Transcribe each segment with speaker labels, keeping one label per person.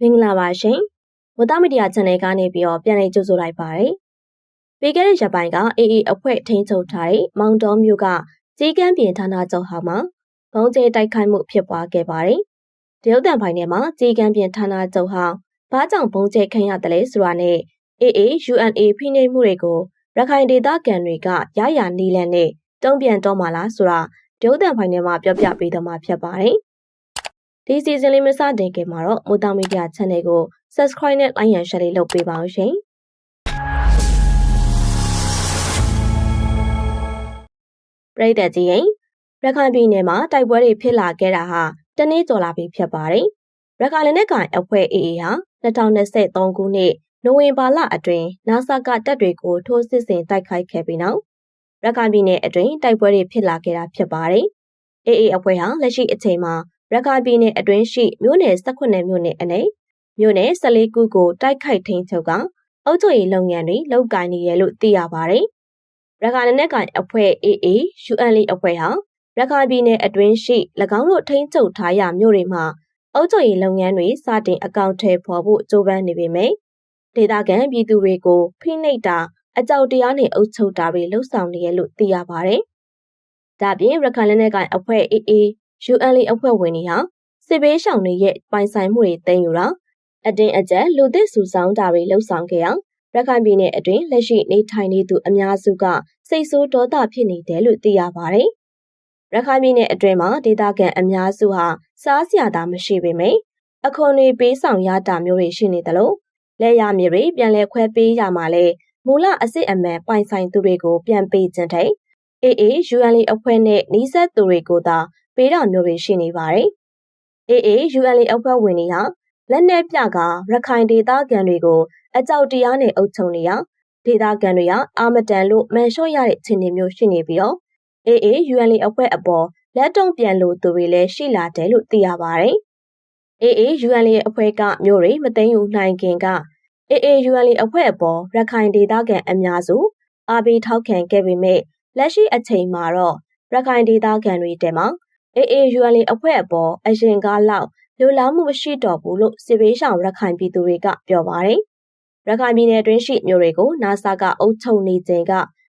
Speaker 1: မင်္ဂလာပါရှင်။ဝတမီဒီယာ channel ကနေပြီးတော့ပြန်လည်ကြိုဆိုလိုက်ပါတယ်။ပြီးခဲ့တဲ့ရက်ပိုင်းက AA အဖွဲ့ထိန်းချုပ်ထားတဲ့မောင်တော်မြို့ကကြီးကမ်းပြင်ဌာနချုပ်ဟောင်းမှာဘုံကျဲတိုက်ခိုက်မှုဖြစ်ပွားခဲ့ပါတယ်။တရုတ်တန်ပိုင်းထဲမှာကြီးကမ်းပြင်ဌာနချုပ်ဟောင်းဘာကြောင့်ဘုံကျဲခံရတယ်လဲဆိုတာနဲ့ AA UNA ဖိနှိပ်မှုတွေကိုရခိုင်ဒေသခံတွေကရရနီလန်နဲ့တုံ့ပြန်တော့မှလားဆိုတာတရုတ်တန်ပိုင်းထဲမှာပြောပြပေးတော့မှာဖြစ်ပါတယ်။ ဒီစီဇန်လေးမစတင်ခင်မှာတော့မိုးတောင်မီဒီယာ channel ကို subscribe နဲ့ like and share လေးလုပ်ပေးပါအောင်ရှင်။ပရိသတ်ကြီးရင်ရခိုင်ပြည်နယ်မှာတိုက်ပွဲတွေဖြစ်လာခဲ့တာဟာတနေ့ကျော်လာပြီဖြစ်ပါတယ်။ရခိုင်လက်နက်ကိုင်အဖွဲ့ AA ဟာ2023ခုနှစ်နိုဝင်ဘာလအတွင်းနာဆာကတပ်တွေကိုထိုးစစ်ဆင်တိုက်ခိုက်ခဲ့ပြီးနောက်ရခိုင်ပြည်နယ်အတွင်းတိုက်ပွဲတွေဖြစ်လာခဲ့တာဖြစ်ပါတယ်။ AA အဖွဲ့ဟာလက်ရှိအချိန်မှာ ရခိုင်ပြည်နယ်အတွင်းရှိမြို့နယ်18မြို့နယ်အနက်မြို့နယ်14ခုကိုတိုက်ခိုက်ထိန်းချုပ်ကအုပ်ချုပ်ရေးလုပ်ငန်းတွေလုပ်ကိုင်နေရလို့သိရပါတယ်။ရခိုင်နယ်ကိုင်အဖွဲ့ AA UNL အဖွဲ့ဟာရခိုင်ပြည်နယ်အတွင်းရှိ၎င်းတို့ထိန်းချုပ်ထားရမြို့တွေမှာအုပ်ချုပ်ရေးလုပ်ငန်းတွေစတင်အကောင့်ထဲပေါ်ဖို့ကြိုးပမ်းနေပေမယ့်ဒေသခံပြည်သူတွေကိုဖိနှိပ်တာအကြောက်တရားနဲ့အုပ်ချုပ်တာတွေလှုပ်ဆောင်နေရလို့သိရပါတယ်။ဒါပြင်ရခိုင်နယ်ကိုင်အဖွဲ့ AA UNL အဖွဲ့ဝင်တွေဟာစစ်ဘေးရှောင်တွေရဲ့ပိုင်ဆိုင်မှုတွေသိမ်းယူတာအတင်းအကျပ်လူသစ်စုဆောင်းတာတွေလှုပ်ဆောင်ခဲ့အောင်ရခိုင်ပြည်နယ်အတွင်းလက်ရှိနေထိုင်နေသူအများစုကစိတ်ဆိုးဒေါသဖြစ်နေတယ်လို့သိရပါတယ်။ရခိုင်ပြည်နယ်အတွင်းမှာဒေသခံအများစုဟာစားစရာသာမရှိပေမယ့်အခွန်တွေပေးဆောင်ရတာမျိုးတွေရှိနေတယ်လို့လက်ရမြေတွေပြန်လဲခွဲပေးရမှာလဲမူလအစစ်အမှန်ပိုင်ဆိုင်သူတွေကိုပြန်ပေးခြင်းတဲ့ AA UNL အဖွဲ့နဲ့နှီးဆက်သူတွေကိုသာ ပေးတာမျိုးတွေရှိနေပါတယ်။ AA UNL အဖွဲ့ဝင်တွေဟာလက်နက်ပြကရခိုင်ဒေသခံတွေကို အကြောက်တရားနဲ့အုပ်ချုပ်နေရဒေသခံတွေကအာမတန်လို့မန်လျှော့ရတဲ့အခြေအနေမျိုးရှိနေပြီးတော့ AA UNL အဖွဲ့အပေါ်လက်တုံ့ပြန်လို့သူတွေလည်းရှိလာတယ်လို့သိရပါတယ်။ AA UNL အဖွဲ့ကမျိုးတွေမသိမ်းယူနိုင်ခင်က AA UNL အဖွဲ့အပေါ်ရခိုင်ဒေသခံအများစုအားပေးထောက်ခံခဲ့ပေမဲ့လက်ရှိအချိန်မှာတော့ရခိုင်ဒေသခံတွေတဲမှာ AAUL အဖွဲ့အပေါ်အရင်ကလောက်လူလားမှုမရှိတော့ဘူးလို့စစ်ဘေးရှောင်ရခိုင်ပြည်သူတွေကပြောပါတယ်။ရခိုင်ပြည်နယ်တွင်းရှိမြို့တွေကိုနာဆာကအုပ်ချုပ်နေချိန်က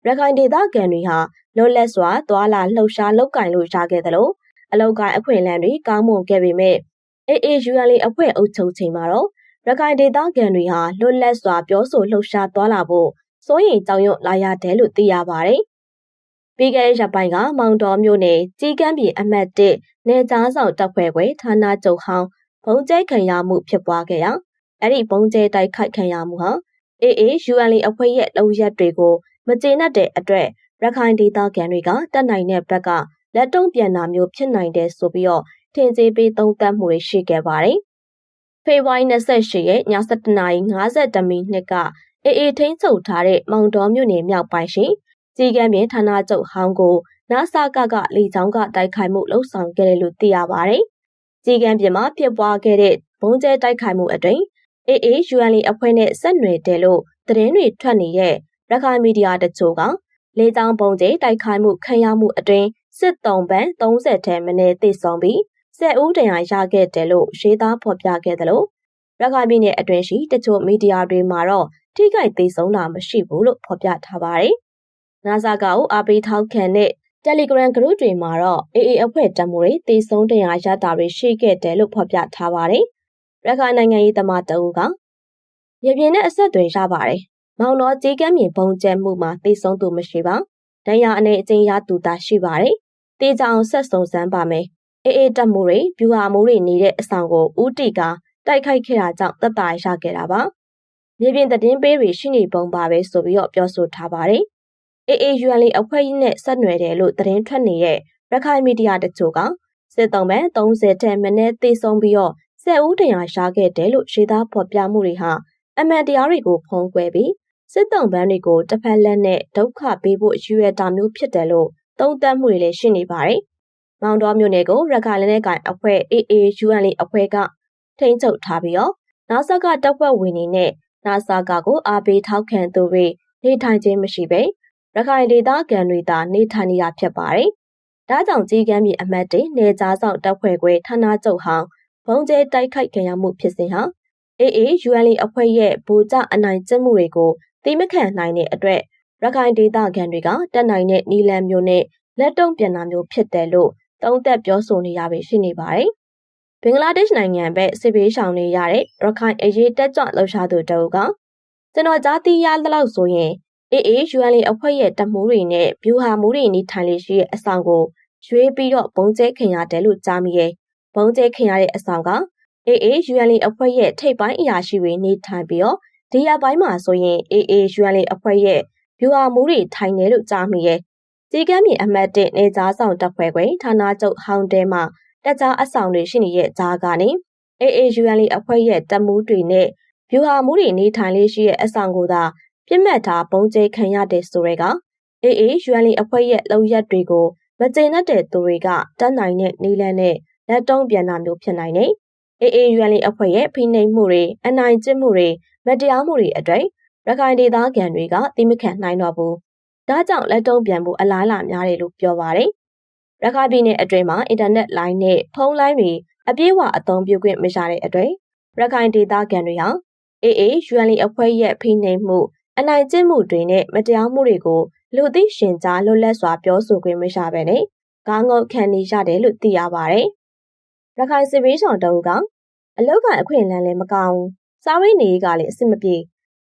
Speaker 1: ရခိုင်ဒေသခံတွေဟာလွတ်လပ်စွာသွာလာလှုပ်ရှားလုပ်ကင်လို့ရခဲ့သလိုအလောက်ကိုင်းအခွင့်အလမ်းတွေကောင်းမွန်ခဲ့ပေမဲ့ AAUL အဖွဲ့အုပ်ချုပ်ချိန်မှာတော့ရခိုင်ဒေသခံတွေဟာလွတ်လပ်စွာပြောဆိုလှုပ်ရှားသွားလာဖို့စိုးရိမ်ကြောင်ရွံ့လာရတယ်လို့သိရပါတယ် ပြီးခဲ့တဲ့ရက်ပိုင်းကမောင်တော်မြို့နယ်ကြီးကမ်းပြည်အမှတ်၁နေကြားဆောင်တပ်ဖွဲ့ခွဲဌာနချုပ်ဟောင်းဘုံကျဲခံရမှုဖြစ်ပွားခဲ့ရာအဲ့ဒီဘုံကျဲတိုက်ခိုက်ခံရမှုဟာ AA UNL အဖွဲ့ရဲ့လုံရက်တွေကိုမကျေနပ်တဲ့အတွက်ရခိုင်ဒေသခံတွေကတက်နိုင်တဲ့ဘက်ကလက်တုံ့ပြန်တာမျိုးဖြစ်နိုင်တယ်ဆိုပြီးတော့ထင်ကြေးပေးသုံးသပ်မှုတွေရှိခဲ့ပါတယ်။ဖေဖော်ဝါရီ28ရက်ည7:52မိနစ်က AA ထိန်းချုပ်ထားတဲ့မောင်တော်မြို့နယ်မြောက်ပိုင်းရှိ စီကံပြင်ဌာနချုပ်ဟောင်းကိုနာဆာကကလေချောင်းကတိုက်ခိုက်မှုလှုပ်ဆောင်ခဲ့တယ်လို့သိရပါတယ်။စီကံပြင်မှာဖြစ်ပွားခဲ့တဲ့ဘုံကျဲတိုက်ခိုက်မှုအတွင်း AA UNL အဖွဲ့နဲ့ဆက်နွယ်တယ်လို့သတင်းတွေထွက်နေတဲ့ရခိုင်မီဒီယာတချို့ကလေကြောင်းပုံကျဲတိုက်ခိုက်မှုခံရမှုအတွင်းစစ်တုံးပန်း30ထဲမနည်းသိဆုံးပြီး10ဦးတရားရခဲ့တယ်လို့ရေးသားဖော်ပြခဲ့တယ်လို့ရခိုင်ပြည်နယ်အတွင်းရှိတချို့မီဒီယာတွေမှာတော့ထိခိုက်သေးဆုံးတာမရှိဘူးလို့ဖော်ပြထားပါတယ်။ NASA ကအားပေးထောက်ခံတဲ့ Telegram group တွေမှာတော့ AA အဖွဲ့တမူတွေတေဆုံးတရားရတာတွေရှိခဲ့တယ်လို့ဖော်ပြထားပါတယ်။ရခိုင်နိုင်ငံရေးသမားတအူးကရပြင်းနဲ့အဆက်အသွယ်ရပါတယ်။မောင်တော်ကြေးကမ်းမြေပုံကျဲမှုမှာတေဆုံးသူမရှိပါ။ဒဏ်ရာအနေအချင်းရသူသာရှိပါတယ်။တေချအောင်ဆက်စုံစမ်းပါမယ်။အေးအေးတမှုတွေဗျူဟာမိုးတွေနေတဲ့အဆောင်ကိုဦးတီကတိုက်ခိုက်ခဲ့တာကြောင့်တပ်တာရခဲ့တာပါ။မြေပြင်သတင်းပေးတွေရှိနေပုံပါပဲဆိုပြီးတော့ပြောဆိုထားပါတယ်။ AAUL အဖွဲ့နဲ့ဆက်နွယ်တယ်လို့သတင်းထွက်နေတဲ့ရခိုင်မီဒီယာတချို့ကစစ်တုံးမဲ့30ထက်မနည်းသေဆုံးပြီးတော့10ဦးတရားရှားခဲ့တယ်လို့ရှေ့သားဖော်ပြမှုတွေဟာအမှန်တရားတွေကိုဖုံးကွယ်ပြီးစစ်တုံးပန်းတွေကိုတစ်ဖက်လက်နဲ့ဒုက္ခပေးဖို့ရွေတာမျိုးဖြစ်တယ်လို့သုံးသပ်မှုတွေလည်းရှိနေပါတယ်။မောင်တော်မြို့နယ်ကိုရခိုင်လက်နက်ကိုင်အဖွဲ့ AAUL အဖွဲ့ကထိန်းချုပ်ထားပြီးတော့နာဆာကတပ်ဖွဲ့ဝင်တွေနဲ့နာဆာကကိုအားပေးထောက်ခံသူတွေနေထိုင်ခြင်းမရှိပဲ ရခိုင်ဒေသခံတွေသာနေထိုင်နေတာဖြစ်ပါတယ်။ဒါကြောင့်ကြီးကမ်းမြေအမတ်တွေနေကြားဆောင်တပ်ဖွဲ့ခွဲဌာနချုပ်ဟောင်းဘုံကျဲတိုက်ခိုက်ခံရမှုဖြစ်စဉ်ဟာ AA UNL အဖွဲ့ရဲ့ဗိုလ်ကျအနိုင်ကျင့်မှုတွေကိုသိမခံနိုင်တဲ့အတွက်ရခိုင်ဒေသခံတွေကတက်နိုင်တဲ့နီလန်မျိုးနဲ့လက်တုံ့ပြန်တာမျိုးဖြစ်တယ်လို့သုံးသပ်ပြောဆိုနေရပြီရှိနေပါတယ်။ဘင်္ဂလားဒေ့ရှ်နိုင်ငံဘက်စစ်ဘေးရှောင်နေရတဲ့ရခိုင်အရေးတက်ကြွလှုပ်ရှားသူတအုပ်ကကျွန်တော်ကြားသိရလောက်ဆိုရင် AA UNL အဖွဲ့ရဲ့တပ်မှုတွေနဲ့ဗျူဟာမှုတွေနေထိုင်လေရှိတဲ့အဆောင်ကိုရွေးပြီးတော့ပုံကျဲခင်ရတယ်လို့ကြားမိရဲ့။ပုံကျဲခင်ရတဲ့အဆောင်က AA UNL အဖွဲ့ရဲ့ထိပ်ပိုင်းအရာရှိတွေနေထိုင်ပြီးတော့ဒီရပိုင်းမှာဆိုရင် AA UNL အဖွဲ့ရဲ့ဗျူဟာမှုတွေထိုင်နေလို့ကြားမိရဲ့။စီကမ်းမြေအမှတ်1နေကြားဆောင်တပ်ဖွဲ့ခွင်ဌာနချုပ်ဟောင်းတဲမှာတက်ကြားအဆောင်တွေရှိနေတဲ့ကြားကနေ AA UNL အဖွဲ့ရဲ့တပ်မှုတွေနဲ့ဗျူဟာမှုတွေနေထိုင်လေးရှိတဲ့အဆောင်ကိုသာ ပြစ်မှတ်ထားပုံကျဲခံရတဲ့ဆိုရဲက AA UNL အဖွဲ့ရဲ့လုံရက်တွေကိုမကျေနပ်တဲ့သူတွေကတတ်နိုင်တဲ့နီလန်းနဲ့လက်တုံးပြန်တာမျိုးဖြစ်နိုင်တယ်။ AA UNL အဖွဲ့ရဲ့ဖိနှိပ်မှုတွေအနိုင်ကျင့်မှုတွေမတရားမှုတွေအတွေ့ရခိုင်ဒေသခံတွေကသိမခံနိုင်တော့ဘူး။ဒါကြောင့်လက်တုံးပြန်ဖို့အလားအလာများတယ်လို့ပြောပါတယ်။ရခိုင်ပြည်နယ်အတွင်းမှာအင်တာနက်လိုင်းနဲ့ဖုန်းလိုင်းတွေအပြည့်အဝအသုံးပြုခွင့်မရတဲ့အတွေ့ရခိုင်ဒေသခံတွေဟာ AA UNL အဖွဲ့ရဲ့ဖိနှိပ်မှု အနိုင်ကျင့်မှုတွေနဲ့မတရားမှုတွေကိုလူသိရှင်ကြားလွတ်လပ်စွာပြောဆိုခွင့်မရဘဲနဲ့ကားငုတ်ခံနေရတယ်လို့သိရပါတယ်။ရခိုင်စစ်ဘေးရှောင်တအုပ်ကအလောက်ကန်အခွင့်အလမ်းလည်းမကောင်းစားဝိနေရေးကလည်းအဆင်မပြေ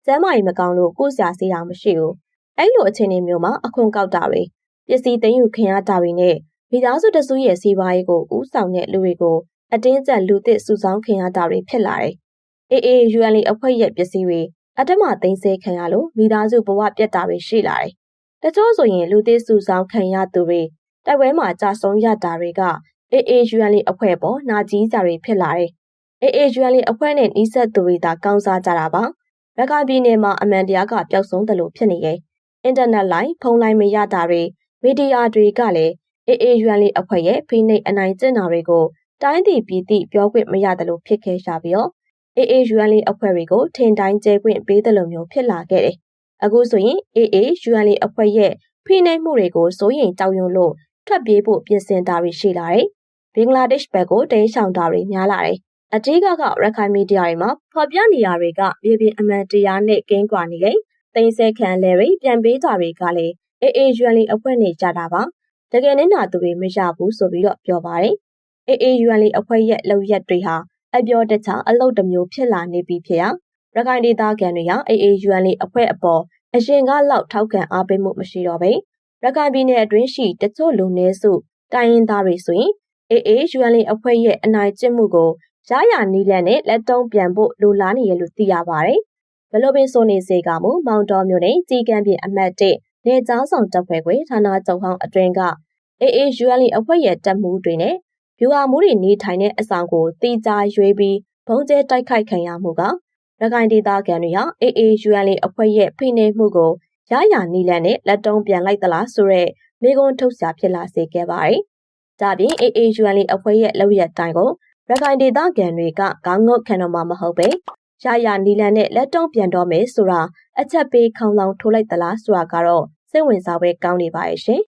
Speaker 1: ကျမ်းမာရေးမကောင်းလို့ကိုယ်စရာစီးတာမရှိဘူး။အဲ့လိုအခြေအနေမျိုးမှာအခွန်ကောက်တာတွေပစ္စည်းသိမ်းယူခင်ရတာတွေနဲ့မိသားစုတစုရဲ့စီးပွားရေးကိုဥဆောင်တဲ့လူတွေကိုအတင်းကျပ်လူသစ်စုဆောင်းခင်ရတာတွေဖြစ်လာတယ်။ AA UNL အဖွဲ့ရဲ့ပစ္စည်းတွေ အတ္တမသိမ်းဆဲခံရလို့မိသားစုဘဝပြတ်တာတွေရှိလာတယ်။တချို့ဆိုရင်လူသစ်စုဆောင်းခံရသူတွေတိုက်ပွဲမှာကြာဆုံးရတာတွေက AA UNL အဖွဲ့ပေါ်နာကြီးကြတွေဖြစ်လာတယ်။ AA UNL အဖွဲ့နဲ့နှိစက်သူတွေသာကောင်းစားကြတာပါ။ရခိုင်ပြည်နယ်မှာအမှန်တရားကပျောက်ဆုံးတယ်လို့ဖြစ်နေရဲ့။အင်တာနက်လိုင်းဖုန်းလိုင်းမရတာတွေမီဒီယာတွေကလည်း AA UNL အဖွဲ့ရဲ့ဖိနှိပ်အနိုင်ကျင့်တာတွေကိုတိုင်းပြည်ပြည်သိပြောခွင့်မရတယ်လို့ဖြစ်ခဲ့ရှာပြီးတော့ AA UNL အဖွဲ့တွေကိုထင်တိုင်းကျဲခွင့်ပေးတယ်လို့မျိုးဖြစ်လာခဲ့တယ်။အခုဆိုရင် AA UNL အဖွဲ့ရဲ့ဖိနှိပ်မှုတွေကိုစိုးရိမ်ကြောက်ရွံ့လို့ထွက်ပြေးဖို့ပြင်ဆင်တာတွေရှိလာတယ်။ဘင်္ဂလားဒေ့ရှ်ဘက်ကိုတင်းရှောင်တာတွေများလာတယ်။အထူးကကရခိုင်မီဒီယာတွေမှာဖော်ပြနေရတွေကမြေပြင်အမှန်တရားနဲ့ကင်းကွာနေတယ်။တင်ဆက်ခံလဲတွေပြန်ပေးတာတွေကလည်း AA UNL အဖွဲ့နေကြတာပါ။တကယ်နဲ့နာသူတွေမရဘူးဆိုပြီးတော့ပြောပါတယ်။ AA UNL အဖွဲ့ရဲ့လုံရက်တွေဟာ အပြောတခြားအလုတ်တစ်မျိုးဖြစ်လာနေပြီဖြစ်ရရခိုင်ဒေသခံတွေဟာ AA UNL အဖွဲ့အပေါ်အရင်ကလောက်ထောက်ခံအားပေးမှုမရှိတော့ပဲရခိုင်ပြည်နယ်အတွင်းရှိတချို့လူနည်းစုတိုင်းရင်းသားတွေဆိုရင် AA UNL အဖွဲ့ရဲ့အနိုင်ကျင့်မှုကိုရရနီးလန်းနဲ့လက်တုံးပြန်ဖို့လိုလားနေရလို့သိရပါတယ်။ဘလို့ပင်ဆိုနေစေကမူမောင်တော်မျိုးနဲ့ကြီးကံပြင်အမတ်1နေကြားဆောင်တပ်ဖွဲ့ခွေဌာနချုပ်ဟောင်းအတွင်းက AA UNL အဖွဲ့ရဲ့တပ်မှုတွေနဲ့ ဗျူဟာမှုတွေနေထိုင်တဲ့အဆောင်ကိုတီကြားရွေးပြီးဘုံကျဲတိုက်ခိုက်ခံရမှုကရခိုင်ဒေသခံတွေဟာ AA UNL အဖွဲ့ရဲ့ဖိနှိပ်မှုကိုရရနီလန်နဲ့လက်တုံးပြန်လိုက်သလားဆိုတော့မိကုန်းထုတ်စရာဖြစ်လာစေခဲ့ပါတယ်။ဒါပြင် AA UNL အဖွဲ့ရဲ့လောက်ရတိုင်းကိုရခိုင်ဒေသခံတွေကခေါင်းငုတ်ခံတော့မှမဟုတ်ပဲရရနီလန်နဲ့လက်တုံးပြန်တော့မယ်ဆိုတာအချက်ပေးခေါင်းဆောင်ထိုးလိုက်သလားဆိုတာကတော့စိတ်ဝင်စားပွဲကောင်းနေပါရဲ့ရှင်